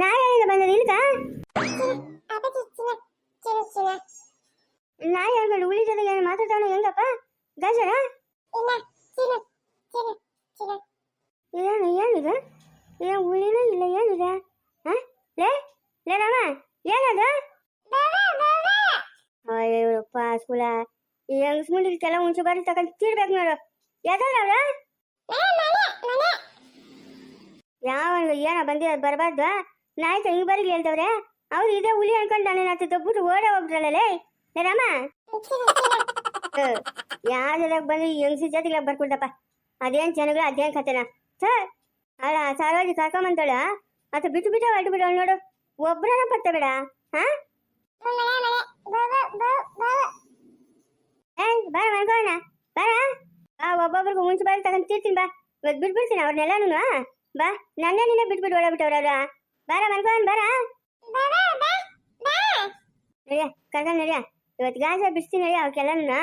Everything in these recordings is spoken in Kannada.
ನಾಯಿ ಎಲ್ಲಿಂದ ಬಂದದ ಇಲ್ಕ ನಾಯಿ ಹೇಳ್ಕೊಂಡು ಹುಲಿ ಜೊತೆಗೆ ಏನು ಮಾತಾಡ್ತಾವಣ ಹೆಂಗಪ್ಪ? ಗಜರ ಏನು ಏನಿದೆ ಏನು ಹುಲಿನ ಇಲ್ಲ, ಏನಿದೆ? ಹಾ? ಲೇ ಲೇ ರಾಮ, ಏನದು? ಅಯ್ಯೋಪ್ಪ ಸ್ಕೂಲ ಈ ಹೆಂಗ್ಸ್ ಮುಂಡಿಗೆಲ್ಲ ಮುಂಚೆ ಬಾರಿ ತಗೊಂಡು ತೀರ್ಬೇಕು ನೋಡು. ಯಾವ್ದಾರ ಯಾವ ಏನ ಬಂದಿರೋದು, ಬರಬಾರ್ದು? ನಾಯ್ಕ ಹಿಂಗ್ ಬರಿಗೆ ಹೇಳ್ದವ್ರೆ, ಅವ್ರು ಇದೇ ಹುಲಿ ಅನ್ಕೊಂಡು ನಾನು ನಾತು ತಗ್ಬಿಟ್ಟು ಹೋಗ್ಬಿಟ್ರಲ್ಲೇ ಹೋಗ್ಬಿಟ್ರಲ್ಲ ಲೇ. ಲೇ ರಾಮ. ಯಾವ್ದಾಗ ಬಂದು ಹೆಂಗ್ಸಿ ಜೊತೆಗೆ ಬರ್ಕೊಳ್ತಪ್ಪ ಅದೇನ್ ಜನಗಳು, ಅದೇನ್ ಕತೆನ. ಸರ್ ಅಲ್ಲ, ಸರೋಜಿ ಕರ್ಕೊಂಬಂತಾಳ ಮತ್ತೆ ಬಿಟ್ಟು ಬಿಟ್ಟು ಹೊರಟು ಬಿಡೋಳು ನೋಡು. ಒಬ್ರನ್ನ ಪತ್ತ ಬೇಡ ಹಾ ಬಾರ ಮಾಡ್ಕೋಣ ಬಾರ. ಆ ಒಬ್ಬೊಬ್ರಿಗೂ ಮುಂಚೆ ಬಾರಿ ತಗೊಂಡ್ ತೀರ್ತೀನಿ ಬಾ. ಇವತ್ತು ಬಿಟ್ಬಿಡ್ತೀನಿ ಅವ್ರನ್ನೆಲ್ಲಾನು ಬಾ, ನನ್ನ ನಿನ್ನೆ ಬಿಟ್ಬಿಟ್ಟು ಓಡಾಬಿಟ್ಟವ್ರ ಅವ್ರ ಬಾರ ಮಾಡ್ಕೋಣ ಬಾರ. ನಡಿಯ ಕರ್ಕೊಂಡು ನಡಿಯ. ಇವತ್ತು ಗಾಜ ಬಿಡ್ತೀನಿ ನಡಿಯ ಅವಕ್ಕೆಲ್ಲನ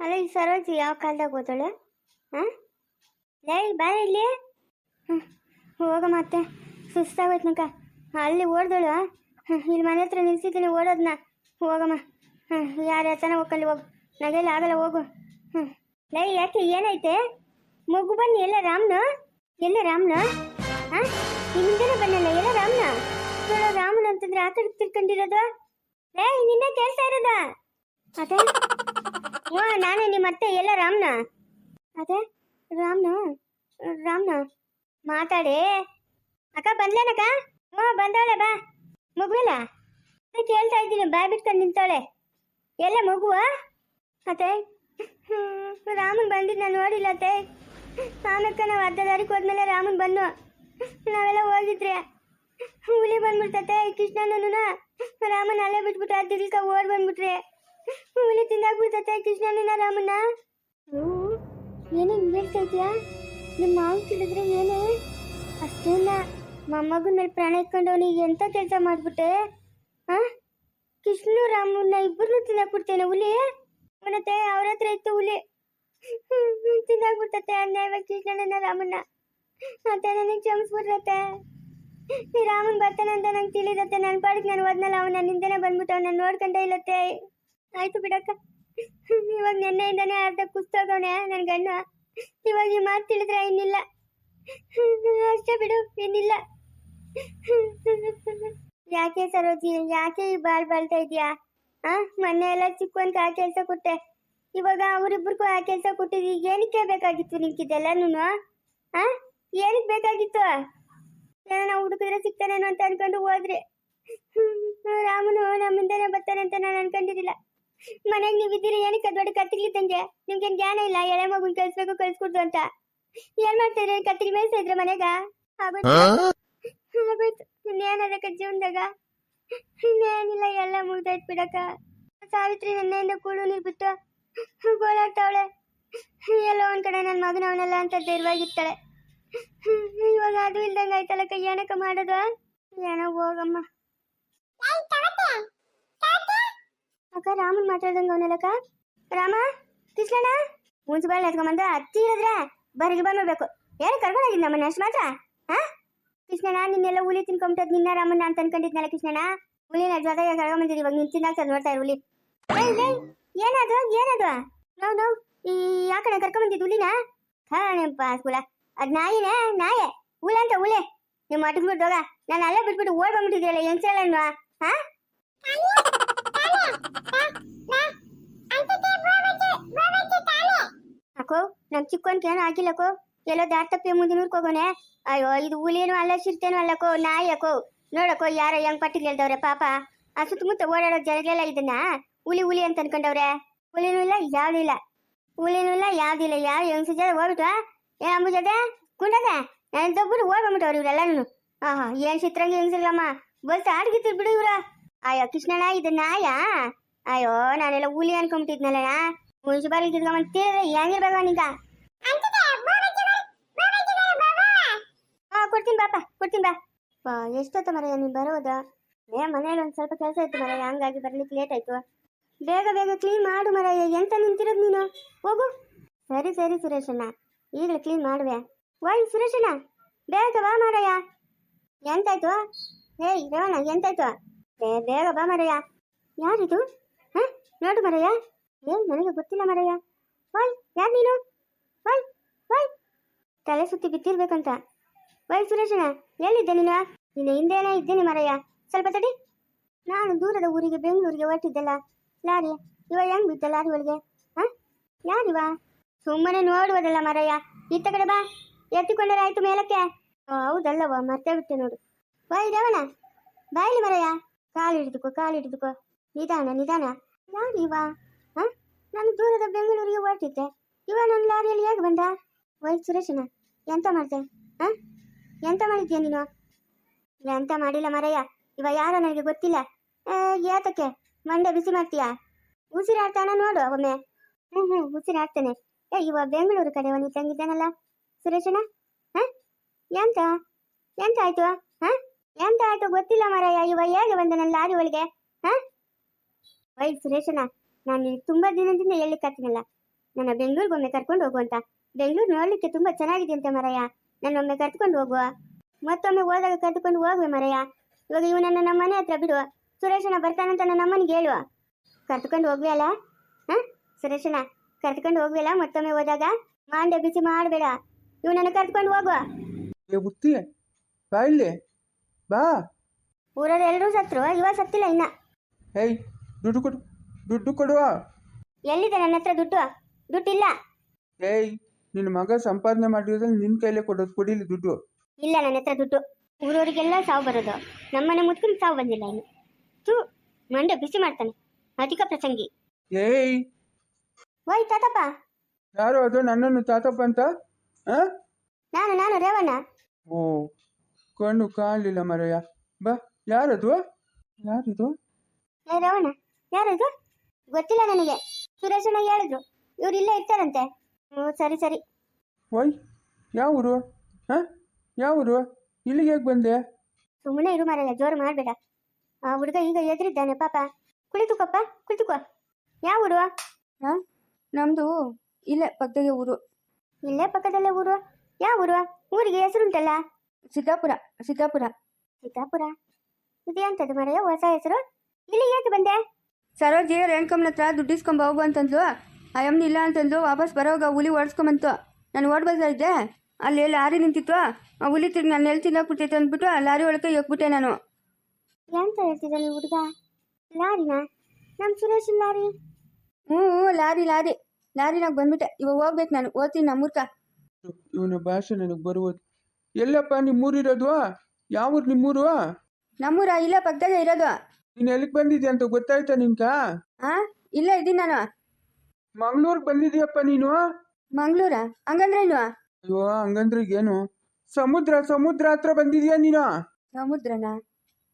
ಅಲ್ಲ ಈ ಸರೋಜಿ ಯಾವ ಕಾಲದಾಗ ಓದೋಳು ಹಾ? ಲೇ ಬಾರ ಇಲ್ಲಿ. ಹ್ಮ್, ಹೋಗ ಮತ್ತೆ. ಸುಸ್ತಾಗೋಯ್ತು ನಕ ಅಲ್ಲಿ ಓಡ್ದಳು. ಇಲ್ಲಿ ಮನೆ ಹತ್ರ ನಿಲ್ಸಿದ್ದೀನಿ ಓಡೋದ್ನ. ಹೋಗಮ್ಮ. ಹ್ಞೂ ಯಾರು ಯಾತನ ಹೋಗಲ್ಲಿ ಹೋಗು. ನಗೆಲ್ಲ ಆಗಲ್ಲ ಹೋಗು. ಹ್ಞೂ ಲೈ ಯಾಕೆ ಏನೈತೆ ಮಗು ಬನ್ನಿ ಎಲ್ಲ ರಾಮ್ನ? ಎಲ್ಲ ರಾಮ್ನ? ಹಾಂ? ಹಿಂದೆನೇ ಬನ್ನಲ್ಲ ಎಲ್ಲ ರಾಮನ? ರಾಮನ ಅಂತಂದ್ರೆ ಆ ಕಡೆ ತಿರ್ಕೊಂಡಿರೋದು ಲೇ, ನಿನ್ನ ಕೇಳ್ತಾ ಇರೋದ? ಅದೇ. ಹ್ಞೂ, ನಾನೇ ನಿಮ್ಮ ಅತ್ತೆ, ಎಲ್ಲ ರಾಮನ. ಅದೇ, ರಾಮನ ರಾಮನ. ಮಾತಾಡಿ. ಅಕ್ಕ, ಬಂದ್ಲೇನಕ್ಕ? ಹ್ಞೂ, ಬಂದವಳೆ, ಬಾ. ಮಗುವಿಲ್ಲ? ಕೇಳ್ತಾ ಇದ್ದೀನಿ ಬಾಯ್ ಬಿಟ್ಕೊಂಡು ನಿಂತವಳೆ. ಎಲ್ಲ ಮಗುವ? ಅತ್ತೆ ರಾಮನ್ ಬಂದಿದ್ದು ನಾನು ನೋಡಿಲ್ಲ, ಅತ್ತೆ. ಆಮೇಲೆ ನಾವು ಅರ್ಧ ದಾರಿಗೆ ಹೋದ್ಮೇಲೆ ರಾಮನ್ ಬನ್ನು ನಾವೆಲ್ಲ ಹೋಗಿದ್ರೆ ಹುಲಿ ಬಂದ್ಬಿಡ್ತತೆ ಕೃಷ್ಣನೂ ರಾಮನ ಅಲ್ಲೇ ಬಿಟ್ಬಿಟ್ಟು ದಿಲ್ಕ ಓಡ್ ಬಂದ್ಬಿಟ್ರೆ ಹುಲಿ ತಿಂದಾಗ್ಬಿಡ್ತತೆ ಕೃಷ್ಣನ ರಾಮನ ಏನೇ ಹೇಳ್ತಾ ನಿಮ್ಮ ಮಾವು ತಿಳಿದ್ರೆ ಏನೇ? ಅಷ್ಟೇನ. ಮೊಮ್ಮಗನ ಮೇಲೆ ಪ್ರಾಣ ಇಟ್ಕೊಂಡವನಿ ಎಂತ ಕೆಲಸ ಮಾಡ್ಬಿಟ್ಟೆ? ಆ? ಕೃಷ್ಣ ರಾಮನ ಇಬ್ಬರನ್ನೂ ತಿನ್ನಾಕ್ಬಿಡ್ತೇನೆ ಹುಲಿ? ಅವನತ್ತೆ, ಅವ್ರ ಹತ್ರ ಇತ್ತು ಹುಲಿ. ತಿನ್ನಾಕ್ಬಿಡ್ತತೆ ಅನ್ಯಾಯವಾಗಿ ಕೃಷ್ಣನ ರಾಮನ್ನ. ಮತ್ತೆ ನನಗೆ ಕ್ಷಮಿಸ್ಬಿಡ್ರತ್ತೆ ಈ ರಾಮನ್ ಬರ್ತಾನೆ ಅಂತ ನಂಗೆ ತಿಳಿದತ್ತೆ. ನನ್ನ ಪಾಡಿಗೆ ನಾನು ಹೋದ್ನಲ್ಲ, ಅವನ ನನ್ನಿಂದನೇ ಬಂದ್ಬಿಟ್ಟು ನಾನು ನೋಡ್ಕೊಂಡೇ ಇಲ್ಲತ್ತೆ. ಆಯ್ತು ಬಿಡಕ್ಕ. ಇವಾಗ ನೆನ್ನೆಯಿಂದಾನೆ ಅರ್ಧ ಕುಸ್ತೋಗವನೆ ನನ್ನ ಗಂಡ. ಇವಾಗ ಈ ಮಾತು ತಿಳಿದ್ರೆ ಇನ್ನಿಲ್ಲ. ಅಷ್ಟೇ ಬಿಡು, ಇನ್ನಿಲ್ಲ. ಯಾಕೆ ಸರೋಜಿ, ಯಾಕೆ ಈ ಬಾಳ್ ಬಾಳ್ತಾ ಇದೆಯಾ ಆ, ಮೊನ್ನೆ ಎಲ್ಲ ಚಿಕ್ಕವಂತ ಆ ಕೆಲಸ ಕೊಟ್ಟೆ. ಇವಾಗ ಅವರಿಬ್ಬರಿಗೂ ಆ ಕೆಲಸ ಕೊಟ್ಟಿದ್ದು. ಏನಕ್ಕೆ ಬೇಕಾಗಿತ್ತು ನಿಂಕಿದ್ದೆಲ್ಲನೂ ಆ? ಏನಕ್ಕೆ ಬೇಕಾಗಿತ್ತು? ನಾನು ಹುಡುಕಿದ್ರೆ ಸಿಗ್ತಾನೇನೋ ಅಂತ ಅನ್ಕೊಂಡು ಹೋದ್ರೆ. ಹ್ಮ್, ರಾಮನು ನಮ್ಮಿಂದನೇ ಬರ್ತಾನೆ ಅಂತ ನಾನು ಅನ್ಕೊಂಡಿರಲಿಲ್ಲ. ಮನೆಗೆ ನೀವ್ ಇದ್ದೀರಿ ಏನಕ್ಕೆ ದೊಡ್ಡ ಕತ್ತಿಲಿದ್ದಂಗೆ ನಿಮ್ಗೇನು ಜ್ಞಾನ ಇಲ್ಲ ಎಳೆ ಮಗುನ್ ಕಳ್ಸ್ಬೇಕು ಕಳಿಸ್ಕೊಡ್ದು ಅಂತ. ಏನ್ ಮಾಡ್ತಿದ್ರೆ ಕತ್ತಿಗೆ ಮೇಲೆ ಇದ್ರೆ ಮನೆಗ? ಆಗೋಯ್ತು. ಇನ್ನೇನದಕ್ಕ ಜೀವನದಾಗ ಇನ್ನೇನಿಲ್ಲ ಎಲ್ಲ ಮುಗ್ದಾಯ್ತು ಬಿಡಕ್ಕ. ಸಾವಿತ್ರಿ ನೆನ್ನೆಯಿಂದ ಕೂಡು ನೀರು ಬಿಟ್ಟು ಗೋಳಾಡ್ತಾವಳೆ. ಎಲ್ಲೋ ಒಂದ್ ಕಡೆ ನನ್ನ ಮಗನ ಅವನಲ್ಲ ಅಂತ ಧೈರ್ಯವಾಗಿರ್ತಾಳೆ. ಇವಾಗ ಅದು ಇಲ್ದಂಗ ಕೈ, ಏನಕ್ಕ ಮಾಡೋದು? ಏನೋ ಹೋಗಮ್ಮ. ಅಕ್ಕ, ರಾಮನ್ ಮಾತಾಡ್ದಂಗ ಅವನಲ್ಲಕ್ಕ? ರಾಮ ಕಿಸ್ಲಣ್ಣ ಮುನ್ಸಿಪಾಲ್ ಎತ್ಕೊಂಬಂದ ಅತ್ತಿ ಹೇಳಿದ್ರೆ ಬರಿಗೆ ಬಂದ್ಬಿಡ್ಬೇಕು. ಏನು ಕರ್ಕೊಂಡೋಗಿದ್ ನಮ್ಮನ್ನ ಅಷ್ಟು ಮಾತ್ರ? ಹಾ ಕೃಷ್ಣಣ್ಣ, ನಿನ್ನೆಲ್ಲ ಹುಲಿ ತಿನ್ಕೊಂಬಿಟ್ಟದ್ ನಿನ್ನ ರಾಮನ್ನ ಅಂತ ಅನ್ಕೊಂಡಿದ್ನಲ್ಲ ಕೃಷ್ಣಣ್ಣ? ಹುಲಿನ ಜೊತೆಗೆ ಕರ್ಕೊಂಬಂದಿರಿ ಇವಾಗ ನಿನ್ ತಿನ್ನಾಗ್ತದ ನೋಡ್ತಾ ಹುಲಿ. ಏನದು? ಏನದು? ನಾವು ನಾವು ಈ ಆ ಕಡೆ ಕರ್ಕೊಂಬಂದಿದ್ದು ಹುಲಿನ? ಪಾಸ್ ಸ್ಕೂಲ. ಅದ್ ನಾಯಿನೇ, ನಾಯೆ. ಹುಲೆ ಅಂತ ನಿಮ್ಮ ನೀವು ಹೋಗ. ನಾನು ಅಲ್ಲೇ ಬಿಟ್ಬಿಟ್ಟು ಓಡ್ ಬಂದ್ಬಿಟ್ಟಿದ್ರಲ್ಲ ಹೆಂಗ್ಸಲ್ಲ ಹಾ? ಅಕ್ಕೋ, ನಮ್ ಚಿಕ್ಕೋನ್ಗೆ ಏನು ಆಗಿಲ್ಲಕ್ಕೋ ಎಲ್ಲೋ ದಾರ್ ತಪ್ಪಿ ಮುಂದೆ ನೂರ್ಕೋಗೋನೆ ಅಯ್ಯೋ, ಇದು ಹುಲಿನೂ ಅಲ್ಲ ಸಿರ್ತೇನೂ ಅಲ್ಲಕ್ಕೋ ನಾಯಿ ಅಕ್ಕೋ. ನೋಡಕ್ಕೋ ಯಾರೋ ಹೆಂಗ್ ಪಟ್ಟಿಗೆ ಹೇಳ್ದವ್ರೆ, ಪಾಪ. ಆ ಸುತ್ತಮುತ್ತ ಓಡಾಡೋ ಜನಗಳೆಲ್ಲ ಇದನ್ನ ಹುಲಿ ಹುಲಿ ಅಂತ ಅನ್ಕೊಂಡವ್ರೆ. ಹುಲಿನೂ ಇಲ್ಲ ಯಾವ್ದಿಲ್ಲ ಹುಲಿನೂ ಇಲ್ಲ ಯಾವ್ದಿಲ್ಲ ಯಾವ ಹೆಂಗ್ಸ ಜೊತೆ ಹೋಗ್ಬಿಟ್ಟು ಏ ಅಂಬು ಜೊತೆ ಕುಂಡದೆ ನಾನು ತಗ್ಬಿಟ್ಟು ಓಡ್ಬಂದ್ಬಿಟ್ಟವ್ರು ಇವರೆಲ್ಲನೂ. ಆಹಾ ಏನ್ ಚಿತ್ರಂಗಿ ಹೆಂಗ್ಸಿಲ್ಲಮ್ಮ ಬಸ್ ಆಡ್ಗಿತ್ತಿರ್ ಬಿಡು ಇವ್ರ. ಅಯ್ಯೋ ಕೃಷ್ಣಣ್ಣ ಇದು ನಾಯ? ಅಯ್ಯೋ ನಾನೆಲ್ಲ ಹುಲಿ ಅನ್ಕೊಂಬಿಟ್ಟಿದ್ನಲ್ಲ ಮುನ್ಸಿಪಾಲಿ ಕಿತ್ಕೊಂಬಂದ್ ತಿಳಿದ್ರೆ ಹೆಂಗಿರ್ಬೇಕು ನಿಂಗ? ಹಾ ಕೊಡ್ತೀನಿ ಬಾಪ ಕೊಡ್ತೀನಿ ಬಾ. ಬಾ ಎಷ್ಟೊತ್ತ ಮರ ನೀನು ಬರೋದ? ಏ ಮನೇಲಿ ಒಂದ್ ಸ್ವಲ್ಪ ಕೆಲಸ ಇತ್ತು ಮರ ಹಂಗಾಗಿ ಬರ್ಲಿಕ್ಕೆ ಲೇಟ್ ಆಯ್ತು. ಬೇಗ ಬೇಗ ಕ್ಲೀನ್ ಮಾಡು ಮರ ಎಂತ ನಿಂತಿರೋದು ನೀನು? ಹೋಗು. ಸರಿ ಸರಿ ಸುರೇಶಣ್ಣ. ಈಗಲೇ ಕ್ಲೀನ್ ಮಾಡುವೆ. ಓಯ್ ಸುರೇಶನ ಬೇಗ ಬಾ ಮಾರಯ್ಯ ಎಂತಾಯ್ತು? ಏಯ್ ರವಣ ಎಂತಾಯ್ತು? ಏ ಬೇಗ ಬಾ ಮಾರಯ್ಯ ಯಾರಿದು? ಹ? ನೋಡು ಮರಯ್ಯ ಏ ನನಗೆ ಗೊತ್ತಿಲ್ಲ ಮರಯ್ಯ ಓಯ್, ಯಾರು ನೀನು? ವೈ ಓಯ್. ತಲೆ ಸುತ್ತಿ ಬಿತ್ತಿರ್ಬೇಕಂತ ಓಯ್ ಸುರೇಶನ ಎಲ್ಲಿದ್ದೆ ನೀನು? ನಿನ್ನ ಹಿಂದೆನೇ ಇದ್ದೇನೆ ಮರಯ್ಯ ಸ್ವಲ್ಪ ತಡಿ. ನಾನು ದೂರದ ಊರಿಗೆ, ಬೆಂಗಳೂರಿಗೆ ಹೊರಟಿದ್ದಲ್ಲ. ಲಾರಿ, ಇವ ಹೆಂಗ್ ಬಿದ್ದ ಲಾರಿ ಒಳಗೆ? ಹ? ಯಾರಿವ? ಸುಮ್ಮನೆ ನೋಡುವುದಲ್ಲ ಮರಯ್ಯ. ಇತ್ತ ಕಡೆ ಬಾ. ಎತ್ತಿಕೊಂಡರೆ ಆಯ್ತು ಮೇಲಕ್ಕೆ. ಹೌದಲ್ಲವ ಮರ್ತೇ ಬಿಟ್ಟೆ ನೋಡು. ಬಾಯ್ ರವಣ ಬಾಯಿಲಿ ಮರಯ್ಯ. ಕಾಲು ಹಿಡಿದುಕೋ ಕಾಲು ಹಿಡಿದುಕೋ. ನಿಧಾನ ನಿಧಾನ. ಯಾರು ಇವ? ಹ ನಾನು ದೂರದ ಬೆಂಗಳೂರಿಗೆ ಹೊರಟಿದ್ದೆ. ಇವ ನನ್ನ ಲಾರಿಯಲ್ಲಿ ಹೇಗೆ ಬಂದ? ವೈ ಸುರೇಶನ, ಎಂತ ಮಾಡ್ದೆ? ಹ ಎಂತ ಮಾಡಿದ್ಯಾ ನೀನು? ಎಂತ ಮಾಡಿಲ್ಲ ಮರಯ್ಯ. ಇವ ಯಾರ ನನಗೆ ಗೊತ್ತಿಲ್ಲ. ಏತಕ್ಕೆ ಮಂಡೆ ಬಿಸಿ ಮಾಡ್ತೀಯಾ? ಉಸಿರಾಡ್ತಾನ ನೋಡು ಒಮ್ಮೆ. ಹ್ಞೂ ಹ್ಞೂ ಉಸಿರಾಡ್ತಾನೆ. ಏ ಬೆಂಗಳೂರು ಕಡೆ ಒಂದು ತಂಗಿದ್ದಾನಲ್ಲ. ಸುರೇಶನ ಹಾ? ಎಂತ? ಎಂತ ಆಯ್ತು? ಹಾ? ಎಂತ ಆಯ್ತು ಗೊತ್ತಿಲ್ಲ ಮಾರಾಯ, ಇವ ಹೇಗೆ ಬಂದನಲ್ಲ ಲಾರಿ ಒಳಗೆ ಹಾ? ವೈ ಸುರೇಶನ ನಾನು ತುಂಬಾ ದಿನದಿಂದ ಹೇಳಿಕತ್ತೀನಲ್ಲ ನನ್ನ ಬೆಂಗಳೂರಿಗೆ ಒಮ್ಮೆ ಕರ್ಕೊಂಡು ಹೋಗು ಅಂತ. ಬೆಂಗಳೂರು ನೋಡ್ಲಿಕ್ಕೆ ತುಂಬಾ ಚೆನ್ನಾಗಿದೆ ಅಂತ ಮರಯ್ಯ ನನ್ನೊಮ್ಮೆ ಕರ್ಕೊಂಡು ಹೋಗುವ. ಮತ್ತೊಮ್ಮೆ ಹೋದಾಗ ಕರ್ಕೊಂಡು ಹೋಗುವೆ ಮರಯ್ಯ ಇವಾಗ ಇವನನ್ನ ನಮ್ಮ ಮನೆ ಹತ್ರ ಬಿಡುವ ಸುರೇಶನ ಬರ್ತಾನಂತ ನನ್ನ ಅಮ್ಮನಿಗೆ ಹೇಳುವ. ಕರ್ಕೊಂಡು ಹೋಗ್ವಿ ಅಲ್ಲ? ಹ? ಸುರೇಶನ ಕರ್ಕೊಂಡು ಹೋಗ್ಬೇಡ ಮತ್ತೊಮ್ಮೆ ಹೋದಾಗ ಮಾಂಡೆ ಬಿಸಿ ಮಾಡಬೇಡ. ಇವನನ್ನ ಕರ್ಕೊಂಡು ಹೋಗುವ ಏ ಬುತ್ತಿ ಬಾ ಇಲ್ಲಿ ಬಾ. ಊರಲ್ಲಿ ಎಲ್ಲರೂ ಸತ್ರು ಇವ ಸತ್ತಿಲ್ಲ ಇನ್ನ. ಹೇಯ್ ದುಡ್ಡು ಕೊಡು ದುಡ್ಡು ಕೊಡುವ. ಎಲ್ಲಿದೆ ನನ್ನ ಹತ್ರ ದುಡ್ಡು? ದುಡ್ಡಿಲ್ಲ. ಏಯ್ ನಿನ್ನ ಮಗ ಸಂಪಾದನೆ ಮಾಡಿರೋದ್ರಲ್ಲಿ ನಿನ್ನ ಕೈಲೇ ಕೊಡೋದು ಕೊಡಿಲಿ ದುಡ್ಡು. ಇಲ್ಲ ನನ್ನ ಹತ್ರ ದುಡ್ಡು. ಊರವರಿಗೆಲ್ಲ ಸಾವು ಬರೋದು. ನಮ್ಮನೆ ಮುತ್ಕೊಂಡು ಸಾವು ಬಂದಿಲ್ಲ ಇನ್ನು. ತೂ ಮಂಡೆ ಬಿಸಿ ಮಾಡ್ತಾನೆ. ಅಧಿಕ ಪ್ರಸಂಗಿ. ಏಯ್ ಓಯ್ ತಾತಪ್ಪ. ಯಾರು ಅದು? ನನ್ನನ್ನು ತಾತಪ್ಪ ಅಂತ? ಆ? ನಾನು ನಾನು ರೇವಣ್ಣ. ಓ ಕಣ್ಣು ಕಾಣಲಿಲ್ಲ ಮರಯ್ಯ. ಬಾ ಯಾರದು? ಯಾರದು? ಏ ರೇವಣ್ಣ ಯಾರಿದು? ಗೊತ್ತಿಲ್ಲ ನನಗೆ. ಸುರೇಶಣ್ಣ ಹೇಳಿದ್ರು. ಇವ್ರು ಇಲ್ಲೇ ಇರ್ತಾರಂತೆ. ಹ್ಞೂ ಸರಿ ಸರಿ. ಓಯ್ ಯಾವೂರು ಹಾಂ ಯಾವ ಊರು? ಇಲ್ಲಿಗೆ ಹೇಗೆ ಬಂದೆ? ಸುಮ್ಮನೆ ಇರು ಮಾರಲ್ಲ ಜೋರು ಮಾಡಬೇಡ. ಆ ಹುಡುಗ ಈಗ ಎದುರಿದ್ದಾನೆ ಪಾಪ. ಕುಳಿತುಕೊಪ್ಪ ಕುಳಿತುಕೋ. ಯಾವ ಊರು? ಹಾಂ ನಮ್ಮದು ಇಲ್ಲೇ ಪಕ್ಕದಾಗೆ ಊರು. ಇಲ್ಲೇ ಪಕ್ಕದಲ್ಲೇ ಊರು? ಯಾವ ಊರು? ಊರಿಗೆ ಹೆಸರುಂಟಲ್ಲ ಸಿದ್ದಾಪುರ ಸಿದ್ದಾಪುರ. ಸೀತಾಪುರ ಇದು ಎಂತದ್ದು ಮರೆಯ ಹೊಸ ಹೆಸರು? ಇಲ್ಲಿ ಏನು ಬಂದೆ? ಸರೋಜಿ ರೇಣುಕಮ್ಮನ ಹತ್ರ ದುಡ್ಡು ಹೋಗು ಅಂತಂದ್ಲು. ಆ ಯಮ್ನ ಇಲ್ಲ ಅಂತಂದ್ಲು ವಾಪಸ್ ಬರೋವಾಗ ಹುಲಿ ಓಡಿಸ್ಕೊಂಬಂತು. ನಾನು ಓಡ್ ಬರ್ತಾ ಇದ್ದೆ. ಅಲ್ಲಿ ಲಾರಿ ನಿಂತಿತ್ತು. ಆ ಹುಲಿ ತಿರ್ಗಿ ನಾನು ಎಲ್ಲಿ ತಿನ್ನೋಕ್ಬಿಟ್ಟೈತೆ ಅಂದ್ಬಿಟ್ಟು ಆ ಲಾರಿ ಒಳಗೆ ಎಕ್ಬಿಟ್ಟೆ ನಾನು. ಎಂತ ಹೇಳ್ತಿದ್ದಾನೆ ಹುಡುಗ? ಲಾರಿನ? ನಮ್ಮ ಸುರೇಶ್ ಲಾರಿ? ಹ್ಞೂ ಲಾರಿ ಲಾರಿ ಲಾರಿ. ಲಾರಿನಾಗ ಬಂದ್ಬಿಟ್ಟೆ. ಇವಾಗ ಹೋಗ್ಬೇಕು ನಾನು. ಓದ್ತೀನಿ ನಮ್ಮೂರ್ಕ ಇವನ ಭಾಷೆ ನನಗೆ ಬರುವುದು ಎಲ್ಲಪ್ಪ ನಿಮ್ಮೂರಿರೋದು ಯಾವೂರು ನಿಮ್ಮೂರು? ನಮ್ಮೂರ ಇಲ್ಲ ಪಕ್ಕದಾಗೆ ಇರೋದು. ನೀನು ಎಲ್ಲಿಗೆ ಬಂದಿದ್ಯಾ ಅಂತ ಗೊತ್ತಾಯ್ತಾ ನಿನ್ಕ? ಹಾಂ ಇಲ್ಲ ಇದ್ದೀನಿ ನಾನು. ಮಂಗ್ಳೂರ್ಗೆ ಬಂದಿದ್ಯಪ್ಪ ನೀನು? ಮಂಗ್ಳೂರ? ಹಂಗಂದ್ರೆ ಏನು ಅಯ್ಯೋ ಹಂಗಂದ್ರೆ ಏನು? ಸಮುದ್ರ ಸಮುದ್ರ ಹತ್ರ ಬಂದಿದ್ಯಾ ನೀನು? ಸಮುದ್ರನಾ?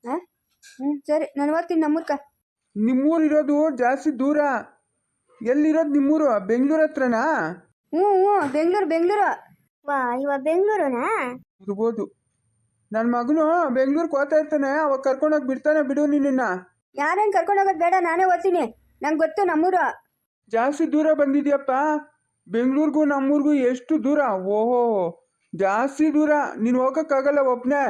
ಹಾಂ ಹ್ಞೂ ಸರಿ. ನಾನು ಓದ್ತೀನಿ ನಮ್ಮೂರ್ಕ ನಿಮ್ಮೂರಿರೋದು ಜಾಸ್ತಿ ದೂರ. ಎಲ್ಲಿರೋದು ನಿಮ್ಮೂರು? ಬೆಂಗಳೂರು ಹತ್ರನಾ? ಹ್ಞೂ ಹ್ಞೂ ಬೆಂಗಳೂರು ಬೆಂಗಳೂರು. ವಾ ಇವ ಬೆಂಗಳೂರುನಾ? ಇರ್ಬೋದು ನನ್ನ ಮಗನು ಬೆಂಗಳೂರಿಗೆ ಹೋಗ್ತಾ ಇರ್ತಾನೆ. ಅವಾಗ ಕರ್ಕೊಂಡೋಗಿ ಬಿಡ್ತಾನೆ ಬಿಡು ನಿನ್ನ ಯಾರೇನು ಕರ್ಕೊಂಡು ಹೋಗೋದು ಬೇಡ ನಾನೇ ಓದ್ತೀನಿ. ನಂಗೆ ಗೊತ್ತು ನಮ್ಮೂರು. ಜಾಸ್ತಿ ದೂರ ಬಂದಿದ್ಯಪ್ಪ. ಬೆಂಗಳೂರಿಗೂ ನಮ್ಮೂರಿಗೂ ಎಷ್ಟು ದೂರ? ಓಹೋ ಜಾಸ್ತಿ ದೂರ. ನೀನು ಹೋಗೋಕ್ಕಾಗಲ್ಲ ಒಬ್ಬನೇ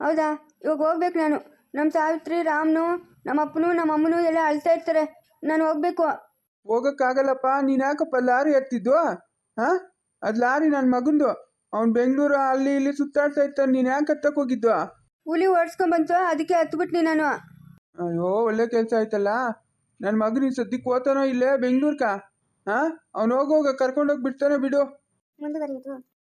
ಹೌದಾ? ಇವಾಗ ಹೋಗ್ಬೇಕು ನಾನು. ನಮ್ಮ ಸಾವಿತ್ರಿ ರಾಮ್ನು ನಮ್ಮ ಅಪ್ಪನು ನಮ್ಮ ಅಮ್ಮನು ಎಲ್ಲ ಅಳ್ತಾ ಇರ್ತಾರೆ. ನಾನು ಹೋಗ್ಬೇಕು. ಹೋಗೋಕ್ಕಾಗಲ್ಲಪ್ಪ ನೀನು ಯಾಕಪ್ಪ ಲಾರಿ ಎತ್ತಿದ್ದು? ಹಾಂ? ಅದು ಲಾರಿ ನನ್ನ ಮಗಂದು. ಅವ್ನು ಬೆಂಗಳೂರು ಅಲ್ಲಿ ಇಲ್ಲಿ ಸುತ್ತಾಡ್ತಾ ಇರ್ತಾನೆ ನೀನು ಯಾಕೆ ಹತ್ತಕ್ಕೆ ಹೋಗಿದ್ದು ಹುಲಿ ಓಡಿಸ್ಕೊಂಬಂತು ಅದಕ್ಕೆ ಹತ್ಬಿಟ್ನಿ ನಾನು. ಅಯ್ಯೋ ಒಳ್ಳೆ ಕೆಲಸ ಆಯ್ತಲ್ಲ. ನನ್ನ ಮಗನಿಗೆ ಸದ್ಯಕ್ಕೆ ಓತಾನೋ ಇಲ್ಲೇ ಬೆಂಗಳೂರ್ಕ? ಹಾಂ? ಅವ್ನು ಹೋಗೋಗ ಕರ್ಕೊಂಡೋಗಿ ಬಿಡ್ತಾನೆ ಬಿಡು. ಮುಂದುವರಿಯುವುದು.